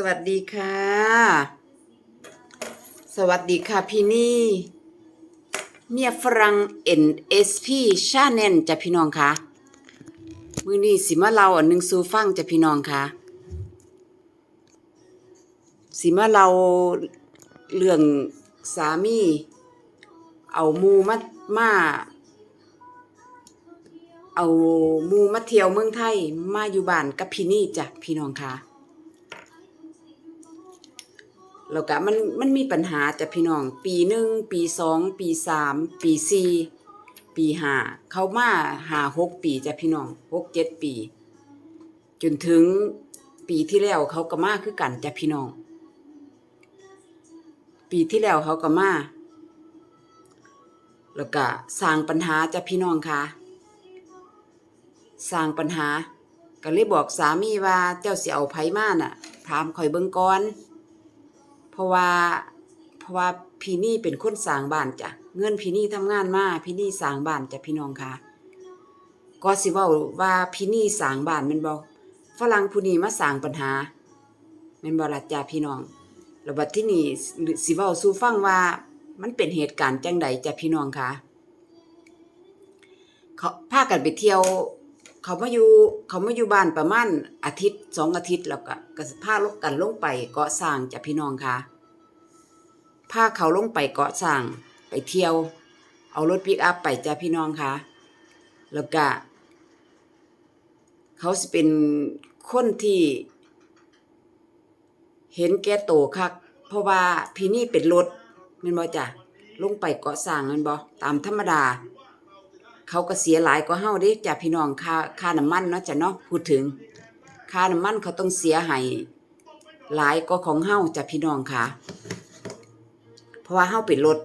สวัสดีค่ะ สวัสดีค่ะพี่นี่เมียฝรั่ง NSP ชาแนลจ้ะพี่น้องค่ะมือนี้สิมาเล่าอันหนึ่งสู่ฟังจ้ะพี่น้องค่ะสิมาเล่าเรื่องสามี เอาหมูมามาเอาหมูมาเที่ยวเมืองไทยมาอยู่บ้านกับพี่นี่จ้ะพี่น้องค่ะ แล้วก็มันมันมีปัญหาจ้ะพี่น้อง ปีหนึ่งปีสองปีสามปีสี่ปีห้าเขามาหาหกปีจ้ะพี่น้องหกเจ็ดปี จนถึงปีที่แล้วเขาก็มาคือกันจ้ะพี่น้อง ปีที่แล้วเขาก็มาแล้วก็สร้างปัญหาจ้ะพี่น้องค่ะสร้างปัญหาก็เลยบอกสามีว่าเจ้าสิเอาไผมาน่ะ ถามขอยเบิ่งก่อน ราะว่าเพราะว่าพี่นี่เป็นคนสร้างบ้านจ้ะเงินพี่นี่ทำงานมาพี่นี่สร้างบ้านจ้ะพี่น้องค่ะก็สิว้าว่าพี่นี่สร้างบ้านม่นบ่ฝรั่งผู้นี้มาสร้างปัญหาม่นบ่ล่ะจ้ะพี่น้องแล้วบัดที่นี่สิว้าสู่ฟังว่ามันเป็นเหตุการณ์จังใดจ้ะพี่น้องค่ะเขาพากันไปเที่ยว เขามาอยู่เขามาอยู่บ้านประมาณอาทิตย์สองอาทิตย์แล้วก็ก็พาลกกันลงไปเกาะสร้างจ้ะพี่น้องค่ะพาเขาลงไปเกาะสร้างไปเที่ยว เอารถปิกอัพไปจ้ะพี่น้องค่ะแล้วก็เขาสิเป็นคนที่เห็นแก่โตคักเพราะว่าพี่นี่เป็นรถม่นบ่จ้ะลงไปเกาะสร้างม่นบ่ตามธรรมดา เขาก็เสียหลายกว่าเฮาเด้จ้ะพี่น้องค่าค่าน้ำมันเนาะจ้ะเนาะพูดถึง ค่าน้ำมันเขาต้องเสียให้หลายกว่าของเฮาจ้ะพี่น้องค่ะ เพราะว่าเฮาเป็นรถ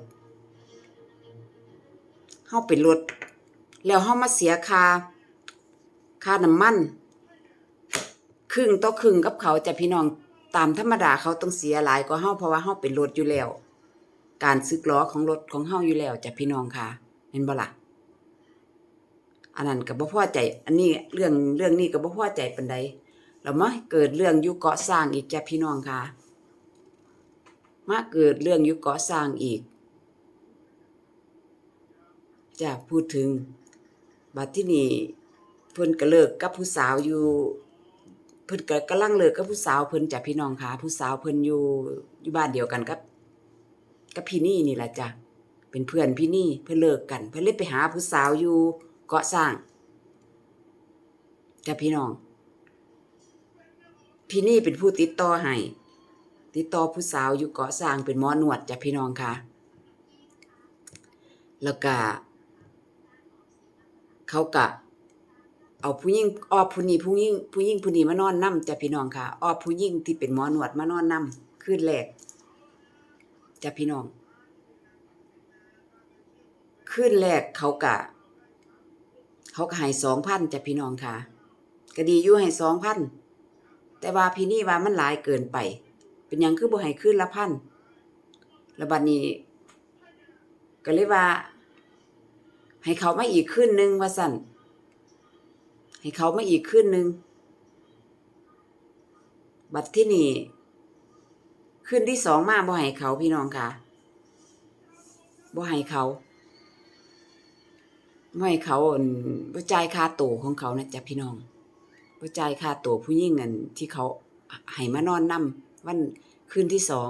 เฮาเป็นรถแล้วเฮามาเสียค่าค่าน้ำมันครึ่งต่อครึ่งกับเขาจ้ะพี่น้องตามธรรมดาเขาต้องเสียหลายกว่าเฮาเพราะว่าเฮาเป็นรถอยู่แล้ว การซึกล้อของรถของเฮาอยู่แล้วจ้ะพี่น้องค่ะเห็นบ่ล่ะ อันนั้นก็บ่พอใจ อันนี้เรื่องเรื่องนี้ก็บ่พอใจปานใดแล้วมาเกิดเรื่องอยู่เกาะสร้างอีกจ้ะพี่น้องค่ะ มาเกิดเรื่องอยู่เกาะสร้างอีกจะพูดถึง บัดที่นี่เพิ่นก็เลิกกับผู้สาวอยู่เพิ่นก็กำลังเลิกกับผู้สาวเพิ่นจ้ะพี่น้องค่ะ ผู้สาวเพิ่นอยู่อยู่บ้านเดียวกันกับกับพี่นี่นี่แหละจ้ะเป็นเพื่อนพี่นี่เพิ่นเลิกกัน เพิ่นเลยไปหาผู้สาวอยู่ กาะสร้างจ้ะพี่น้อง พี่นี่เป็นผู้ติดต่อให้ติดต่อผู้สาวอยู่เกาะสร้างเป็นหมอหนวดจ้ะพี่น้องค่ะ แล้วก็เขากะเอาผู้หญิงออบผู้นี้ผู้หญิงผู้หญิงผู้นี้มานอนนํจ้ะพี่น้องค่ะออบผู้หญิงที่เป็นหมอหนวดมานอนนํคืนแรกจ้ะพี่น้องคืนแรกเขากะ เขาก็ให้สองพันจ้ะพี่น้องค่ะก็ดีอยู่ให้สองพันแต่ว่าพี่นี่ว่ามันหลายเกินไป เป็นยังคือบ่ให้คืนละพันแล้วบัดนี้ ก็เลยว่า ให้เขามาอีกคืนหนึ่งว่าสั่นให้เขามาอีกคืนหนึ่งบัดที่นี่คืนที่สองมาบ่ให้เขาพี่น้องค่ะบ่ให้เขา บ่เขาอั่นบ่จ่ายค่าโตวของเขานะจ๊ะพี่น้องบ่จ่ายค่าโตวผู้หญิงอันที่เขาให้มานอนนํวันคืนที่สอง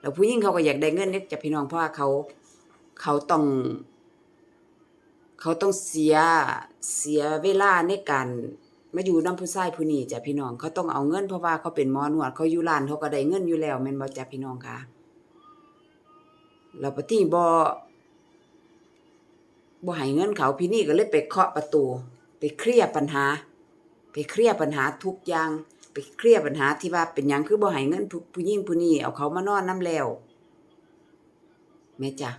แล้วผู้หญิงเขาก็อยากได้เงินเด้อจ้ะพี่น้องเพราะว่าเขาเขาต้อง เขาต้องเสียเสียเวลาในการมาอยู่นํผู้ชายผู้นี้จ้ะพี่น้องเขาต้องเอาเงินเพราะว่าเขาเป็นหมอนวดเขาอยู่ร้านเขาก็ได้เงินอยู่แล้วแม่นบ่จ้ะพี่น้องค่ะแล้วปฏิบ่ บ่ให้เงินเขาพี่นี่ก็เลยไปเคาะประตู ไปเคลียร์ปัญหา ไปเคลียร์ปัญหาทุกอย่าง ไปเคลียร์ปัญหาที่ว่าเป็นหยังคือบ่ให้เงินผู้หญิงผู้นี้เอาเขามานอนนํแล้วแม่จ้ะ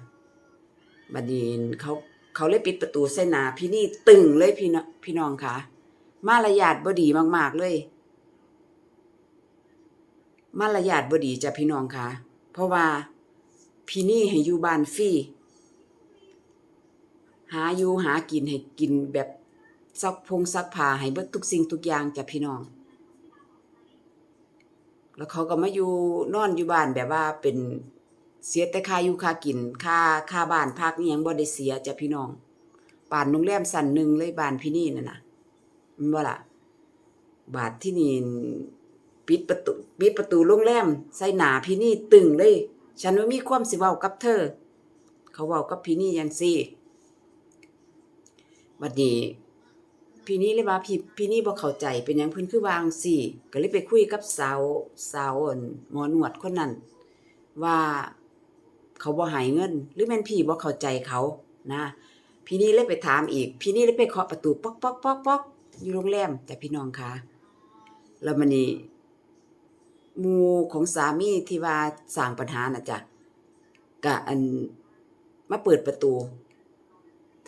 บัดนี้เขาเขาเลยปิดประตูใส่หน้าพี่นี่ตึงเลยพี่น้องพี่น้องค่ะ มารยาทบ่ดีมาก ๆ เลย มารยาทบ่ดีจ้ะพี่น้องค่ะ เพราะว่าพี่นี่ให้อยู่บ้านฟรี หาอยู่หากินให้กินแบบซักพงซักผ้าให้เบิดทุกสิ่งทุกอย่างจ้ะพี่น้อง แล้วเขาก็มาอยู่นอนอยู่บ้านแบบว่าเป็นเสียแต่ค่าอยู่ค่ากินค่าค่าบ้านพักนี่ยังบ่ได้เสียจ้ะพี่น้องบ้านโรงแรมสั่นหนึ่งเลยบ้านพี่นี่นั่นนะมันบ่ล่ะบาทที่นี่ปิดประตูปิดประตูโรงแรมใส่หนาพี่นี่ตึงเลย ฉันว่ามีความสิเว้ากับเธอ เขาเว้ากับพี่นี่จังซี่ บัดนี้พี่นี่เลยว่าพี่พี่นี่บ่เข้าใจเป็นหยังเพิ่นคือวางซี่ก็เลยไปคุยกับสาวสาวอั่นหมอนวดคนนั้นว่าเขาบ่ให้เงิน หรือแม่นพี่บ่เข้าใจเขานะ พี่นี่เลยไปถามอีก พี่นี่เลยไปเคาะประตูป๊อกป๊อกป๊อกป๊อกอยู่โรงแรมแต่พี่น้องคะแล้วมันนี่หมูของสามีที่ว่าสร้างปัญหาน่ะจ้ะก็อันมาเปิดประตู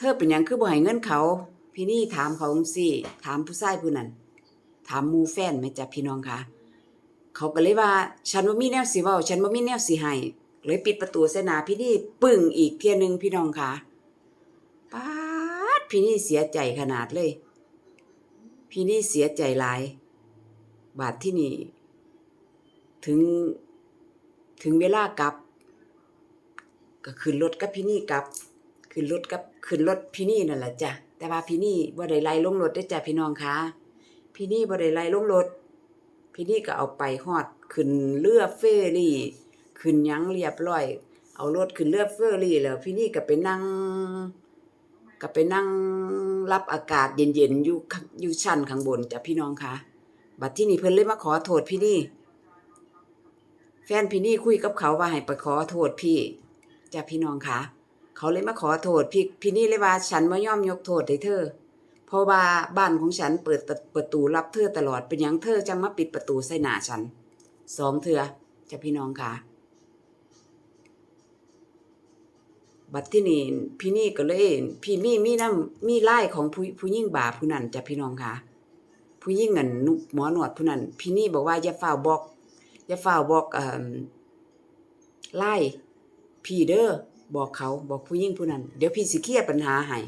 ธอเป็นหยังคือบ่ให้เงินเขา พี่นี่ถามเขาจังซี่ถามผู้ชายผู้นั้นถามมูแฟนแม่จ้ะพี่น้องคะเขาก็เลยว่า ฉันบ่มีแนวสิเว้าฉันบ่มีแนวสิให้เลยปิดประตูใส่หน้าพี่นี่ปึ้งอีกเที่ยนึงพี่น้องคะป๊าดพี่นี่เสียใจขนาดเลย พี่นี่เสียใจหลาย บาดที่นี่ ถึงถึงเวลากลับ ก็ขึ้นรถกับพี่นี่กลับ ขึ้นรถกับขึ้นรถพี่นี่นั่นแหละจ้ะแต่ว่าพี่นี่บ่ได้ไล่ลงรถเด้จ้ะพี่น้องคะพี่นี่บ่ได้ไล่ลงรถพี่นี่ก็เอาไปฮอดขึ้นเรือเฟอรี่ขึ้นยังเรียบร้อย เอารถขึ้นเรือเฟอรี่แล้วพี่นี่ก็ไปนั่งก็ไปนั่งรับอากาศเย็นๆอยู่ข้างอยู่ชั้นข้างบนจ้ะพี่น้องคะบัดที่นี่เพิ่นเลยมาขอโทษพี่นี่ แฟนพี่นี่คุยกับเขาว่าให้ไปขอโทษพี่จ้ะพี่น้องคะ เขาเลยมาขอโทษพี่พี่นี่เลยว่าฉันไม่ยอมยกโทษให้เธอ เพราะว่าบ้านของฉันเปิดประตูรับเธอตลอดเป็นหยังเธอจังมาปิดประตูใส่หน้าฉันสองเถือจะพี่น้องค่ะ บัดที่นี่พี่นี่ก็เลยพี่นี่มีน้ำมีไล่ของผู้ผู้ยิ่งบาผู้นั้นจะพี่น้องค่ะผู้ยิ่งเงินนุกหมอหนวดผู้นั้นพี่นี่บอกว่าอย่าฝ่าบอกอย่าฝ่าบอกไล่พี่เด้อ บอกเขาบอกผู้ยิ่งผู้นั้น เดี๋ยวพี่สิเคลียร์ปัญหาให้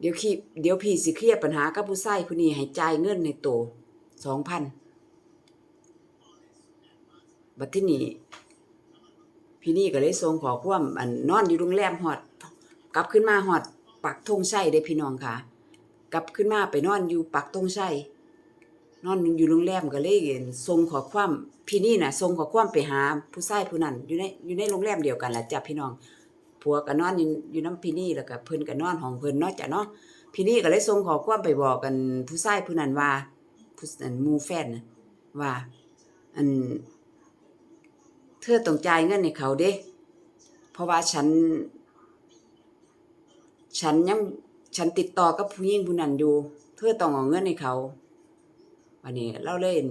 เดี๋ยวขี้เดี๋ยวพี่สิเคลียร์ปัญหากับผู้ชายผู้นี้ให้จ่ายเงินในโตสองพันบัดที่นี่พี่นี่ก็เลยส่งขอความอันนอนอยู่โรงแรมฮอด กลับขึ้นมาฮอดปักธงชัยได้พี่น้องค่ะ กลับขึ้นมาไปนอนอยู่ปักธงชัย นอนอยู่โรงแรมก็เลยส่งขอความพี่นี่น่ะส่งขอความไปหาผู้ชายผู้นั้นอยู่ในอยู่ในโรงแรมเดียวกันล่ะจ้ะพี่น้องผัวก็นอนอยู่อยู่น้ำพี่นี่แล้วก็เพิ่นก็นอนห้องเพิ่นเนาะจ้ะเนาะพี่นี่ก็เลยส่งขอความไปบอกกันผู้ชายผู้นั้นว่าผู้อันมูแฟนนะว่าอันเธอต้องจ่ายเงินให้เขาเด้เพราะว่าฉัน ฉันยังฉันติดต่อกับผู้หญิงผู้นั้นอยู่ เธอต้องเอาเงินให้เขา วันนี้เราเล่น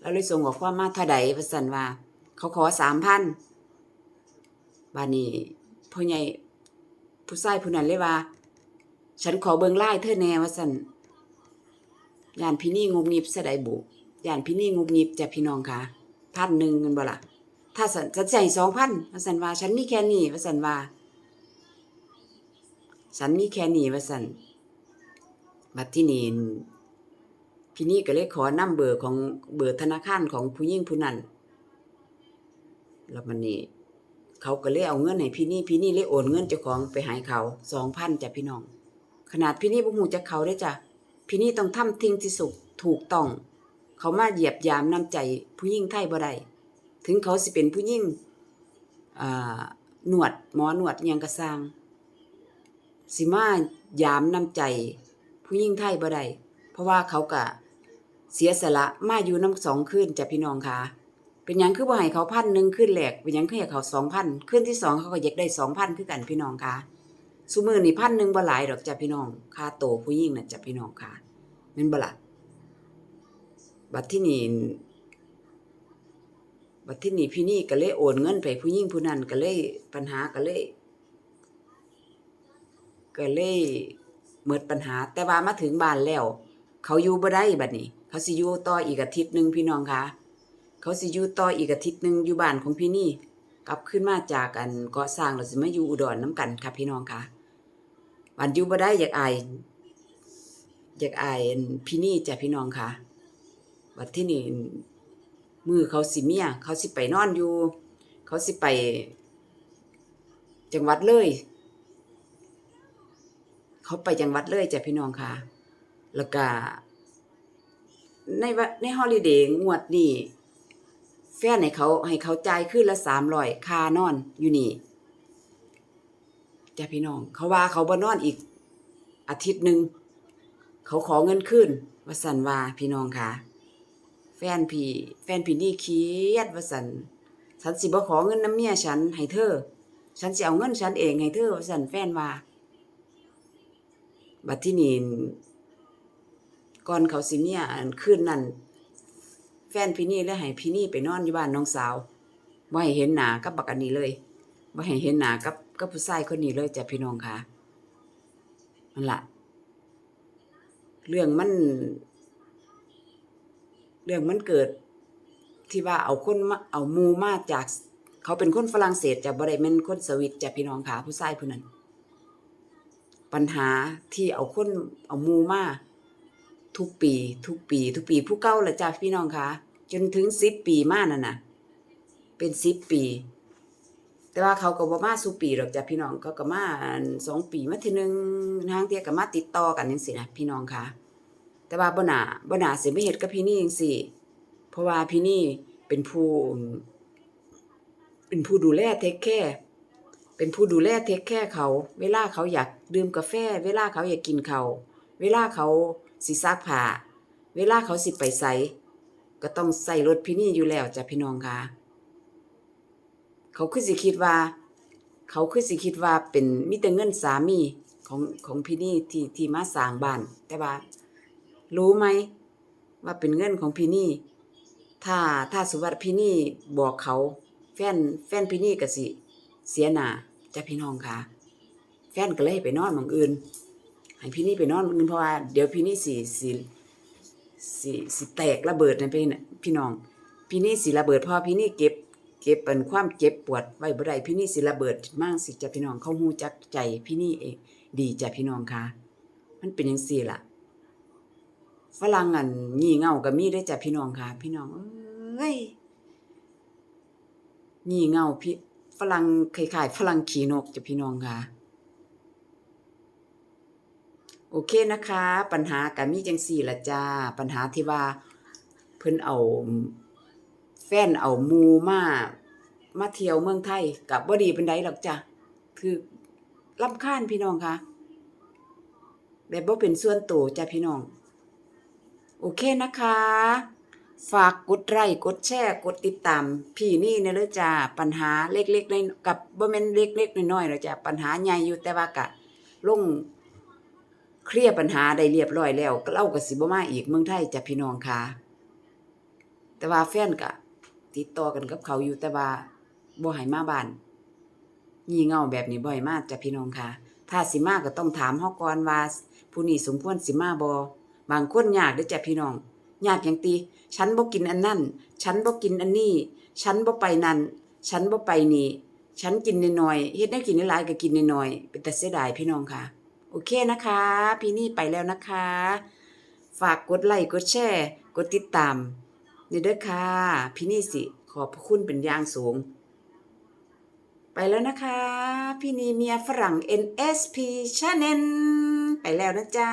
เราเลยส่งขอความมาเท่าใดว่าซั่นว่า เขาขอสามพันบานนี้พ่อใหญ่ผู้ชายผู้นั้นเลยว่า ฉันขอเบิงไล่เธอแน่ว่าซั่นยานพี่นี่งุบงิบซะไดบุยานพี่นี่งุบงิบจะพี่น้องค่ะพันหนึ่งเงินบ่ละถ้าสันจะใส่สองพันว่าสันว่า ฉันมีแค่นี้ว่าสันว่า ฉันมีแค่นี้ว่าสันบัดที่นี่ พี่นี่ก็เลยขอนำเบอร์ของเบอร์ธนาคารของผู้หญิงผู้นั้นแล้วมันนี่เขาก็เลยเอาเงินให้พี่นี่พี่นี่เลยโอนเงินเจ้าของไปให้เขาสองพันจ้ะพี่น้อง ขนาดพี่นี่บ่ฮู้จักเขาได้จ้ะพี่นี่ต้องทำทิ้งที่สุดถูกต้อง เขามาเหยียบยามน้ำใจผู้หญิงไทยบ่ได้ถึงเขาสิเป็นผู้หญิงอ่าหนวดหมอหนวดยังกระสร้างสิมายามน้ำใจ ผู้หญิงไทยบ่ได้เพราะว่าเขาก็ เสียสละมาอยู่น้ำสองคืนจ้ะพี่น้องค่ะ เป็นยังคือบ่ให้เขาพันหนึ่งคืนแรกเป็นยังคือให้เขาสองพันคืนที่สองเขาก็อยากได้สองพันคือกันพี่น้องค่ะซุมือนี่พันหนึ่งบ่หลายดอกจ้ะพี่น้องค่าโตผู้หญิงน่ะจ้ะพี่น้องค่ะม่นบ่ละบัดที่นี่บัดที่นี่พี่นี่ก็เลยโอนเงินไปผู้หญิงผู้นั้นก็เลยปัญหาก็เลยก็เลยหมดปัญหา แต่ว่ามาถึงบ้านแล้ว เขาอยู่บ่ได้บัดนี้ เขาสิอยู่ต่ออีกอาทิตย์หนึ่งพี่น้องคะเขาสิอยู่ต่ออีกอาทิตย์หนึ่งอยู่บ้านของพี่นี่ กลับขึ้นมาจากอันก่อสร้างแล้วสิมาอยู่อุดรน้ำกันค่ะพี่น้องคะบันอยู่บ่ได้อยากอายอยากอายพี่นี่จ้ะพี่น้องคะบัดที่นี่มือเขาสิเมียเขาสิไปนอนอยู่ เขาสิไป จังหวัดเลย เขาไปจังหวัดเลยจ้ะพี่น้องคะแล้วก็ ในวะในฮอลิเดย์งวดนี้แฟนให้เขาให้เขาจ่ายคืนละสามร้อยคานอนอยู่นี่จ้ะพี่น้อง เขาว่าเขาบ่นอนอีก อาทิตย์หนึ่งเขาขอเงินคืนวสันว่าพี่น้องค่ะแฟนพี่แฟนพี่นี่เครียดวสันฉันสิบ่ขอเงินน้ำเมียฉันให้เธอ ฉันสิเอาเงินฉันเองให้เธอวสันแฟนว่าบัดที่นี่ ก่อนเขาสิเมียอันคืนนั้นแฟนพี่นี่เลยให้พี่นี่ไปนอนอยู่บ้านน้องสาวบ่ให้เห็นหนากับบักอันนี้เลยบ่ให้เห็นหนากับกับผู้ชายคนนี้เลยจ้ะพี่น้องค่ะนั่นละเรื่องมัน เรื่องมันเกิด ที่ว่าเอาคนมาเอามูมาจาก เขาเป็นคนฝรั่งเศสจะบ่ได้แม่นคนสวิตจ้ะพี่น้องค่ะผู้ชายผู้นั้น ปัญหาที่เอาคนเอามูมา ทุกปี ทุกปี ทุกปีผู้เก่าละจ้ะพี่น้องคะจนถึงสิบปีมากนั่นน่ะ เป็นสิบปี แต่ว่าเขาก็บ่มาสู่ปีหรอกจ้ะพี่น้องเขาก็มาสองปีมาทีหนึงทางเทียก็มาติดต่อกันจังซี่นะพี่น้องคะแต่ว่าบ่น่าบ่น่าสิไปเฮ็ดกับพี่นี่จังซี่เพราะว่าพี่นี่เป็นผู้ เป็นผู้ดูแลเทคแคร์เป็นผู้ดูแลเทคแคร์เขา เวลาเขาอยากดื่มกาแฟ เวลาเขาอยากกินเขาเวลาเขา สิซักผ้าเวลาเขาสิไปไสก็ต้องใส่รถพี่นี่อยู่แล้วจ้ะพี่น้องค่ะ เขาคือสิคิดว่า เขาคือสิคิดว่าเป็นมีแต่เงินสามีของของพี่นี่ที่ที่มาสร้างบ้าน แต่ว่า รู้ไหมว่าเป็นเงินของพี่นี่ ถ้าถ้าสมมติว่าพี่นี่บอกเขา แฟนแฟนพี่นี่ก็สิ เสียหนาจ้ะพี่น้องค่ะ แฟนก็เลยไปนอนหมองอื่น ให้พี่นี่ไปนอนหม้องอื่นเพราะว่าเดี๋ยวพี่นี่สิสิสิสิแตกระเบิดนะพี่น่ะพี่น้อง พี่นี่สิระเบิดพราะพี่นี่เก็บ เก็บเป็นความเจ็บปวดไว้บ่ได้พี่นี่สิระเบิดมากสิจ้ะพี่น้องเขาฮู้จักใจพี่นี่เองดีจ้ะพี่น้องคะมันเป็นจังซี่ล่ะฝรั่งอันงี่เง่าก็มีเด้จ้ะพี่น้องค่ะ พี่น้องเอ้ยงี่เง่าพี่ฝรั่งคล้ายๆฝรั่งขี้นกจ้ะพี่น้องค่ะ โอเคนะคะ ปัญหาก็มีจังซี่ละจ้า ปัญหาที่ว่าเพิ่นเอาแฟนเอามูมามาเที่ยวเมืองไทยก็บ่ดีปานใดหรอกจ้ะคือรำคาญพี่น้องคะแบบบ่เป็นส่วนตัวจ้ะพี่น้อง โอเคนะคะ ฝากกดไลค์กดแชร์กดติดตาม พี่นี่นะเลยจ้าปัญหาเล็กๆในกับบ่แม่นเล็กๆน้อยๆหรอกจ้ะปัญหาใหญ่อยู่แต่ว่ากะลง เคลียร์ปัญหาได้เรียบร้อยแล้วก็เราก็สิบมาอีกเมืองไทยจะพี่น้องค่ะแต่ว่าแฟนก็ติดต่อกันกับเขาอยู่แต่ว่าบ่ให้มาบ้านงี่เง่าแบบนี้บ่ให้มากจ้ะพี่น้องค่ะ ถ้าสิมาก็ต้องถามเฮาก่อนว่าผู้นี้สมควรสิมาบ่บางคนยากเด้อจ้ะพี่น้องยากหยังติฉันบ่กินอันนั้นฉันบ่กินอันนี้ ฉันบ่ไปนั่น ฉันบ่ไปนี่ ฉันกินน้อยๆเฮ็ดให้กินหลายก็กินน้อยๆเป็นแต่เสียดายพี่น้องค่ะ โอเคนะคะ พี่นี่ไปแล้วนะคะ ฝากกดไลค์กดแชร์ กดติดตามเด้อค่ะ พี่นี่สิ ขอบพระคุณเป็นอย่างสูง ไปแล้วนะคะ พี่นีเมียฝรั่ง NSP Channel ไปแล้วนะจ๊ะ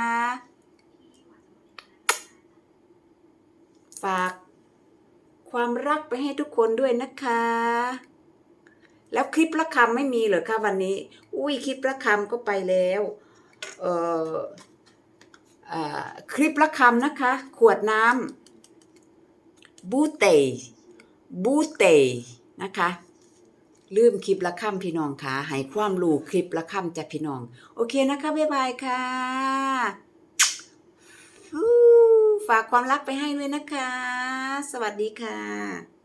ฝากความรักไปให้ทุกคนด้วยนะคะ แล้วคลิปละคำไม่มีเหรอคะวันนี้ อุ้ยคลิปละคำก็ไปแล้ว คลิปละคำนะคะ ขวดน้ำบูเตบูเตนะคะลืมคลิปละคำพี่น้องค่ะให้ความรู้คลิปละคำจะพี่น้อง โอเคนะคะ บ๊ายบายค่ะฝากความรักไปให้ด้วยนะคะ สวัสดีค่ะ